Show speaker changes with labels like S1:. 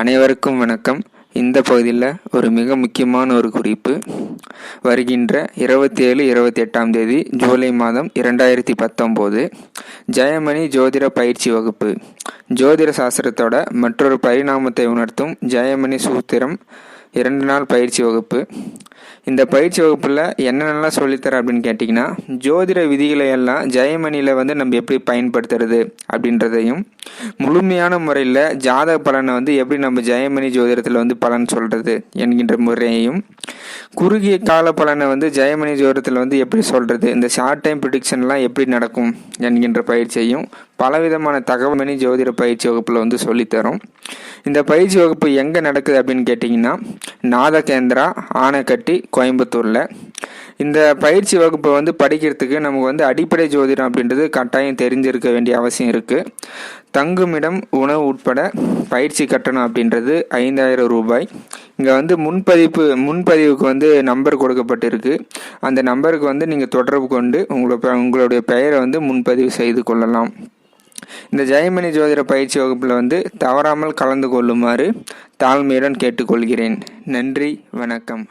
S1: அனைவருக்கும் வணக்கம். இந்த பகுதியில் ஒரு மிக முக்கியமான ஒரு குறிப்பு. வருகின்ற இருபத்தி ஏழு இருபத்தி எட்டாம் தேதி ஜூலை மாதம் இரண்டாயிரத்தி பத்தொம்போது ஜெயமணி ஜோதிட பயிற்சி வகுப்பு. ஜோதிட சாஸ்திரத்தோட மற்றொரு பரிணாமத்தை உணர்த்தும் ஜெயமணி சூத்திரம் இரண்டு நாள் பயிற்சி வகுப்பு. இந்த பயிற்சி வகுப்பில் என்னென்னலாம் சொல்லித்தர அப்படின்னு கேட்டிங்கன்னா ஜோதிட விதிகளை எல்லாம் ஜெயமணியில் வந்து நம்ம எப்படி பயன்படுத்துறது அப்படின்றதையும் முழுமையான முறையில் ஜாதக பலனை வந்து எப்படி நம்ம ஜெயமணி ஜோதிடத்தில் வந்து பலன் சொல்கிறது என்கின்ற முறையையும் குறுகிய கால பலனை வந்து ஜெயமணி ஜோதிடத்தில் வந்து எப்படி சொல்கிறது இந்த ஷார்ட் டைம் ப்ரிடிக்ஷன்லாம் எப்படி நடக்கும் என்கின்ற பயிற்சியையும் பலவிதமான தகவல்மணி ஜோதிட பயிற்சி வகுப்பில் வந்து சொல்லித்தரும். இந்த பயிற்சி வகுப்பு எங்கே நடக்குது அப்படின்னு கேட்டிங்கன்னா நாதகேந்திரா ஆனைக்கட்டி கோயம்புத்தூரில். இந்த பயிற்சி வகுப்பை வந்து படிக்கிறதுக்கு நமக்கு வந்து அடிப்படை ஜோதிடம் அப்படின்றது கட்டாயம் தெரிஞ்சிருக்க வேண்டிய அவசியம் இருக்குது தங்குமிடம் உணவு உட்பட பயிற்சி கட்டணம் அப்படின்றது ஐந்தாயிரம் ரூபாய். இங்கே வந்து முன்பதிப்பு முன்பதிவுக்கு வந்து நம்பர் கொடுக்கப்பட்டிருக்கு. அந்த நம்பருக்கு வந்து நீங்கள் தொடர்பு கொண்டு உங்களோட உங்களுடைய பெயரை வந்து முன்பதிவு செய்து கொள்ளலாம். இந்த ஜெயமணி ஜோதிட பயிற்சி வகுப்பில் வந்து தவறாமல் கலந்து கொள்ளுமாறு தாழ்மையுடன் கேட்டுக்கொள்கிறேன். நன்றி வணக்கம்.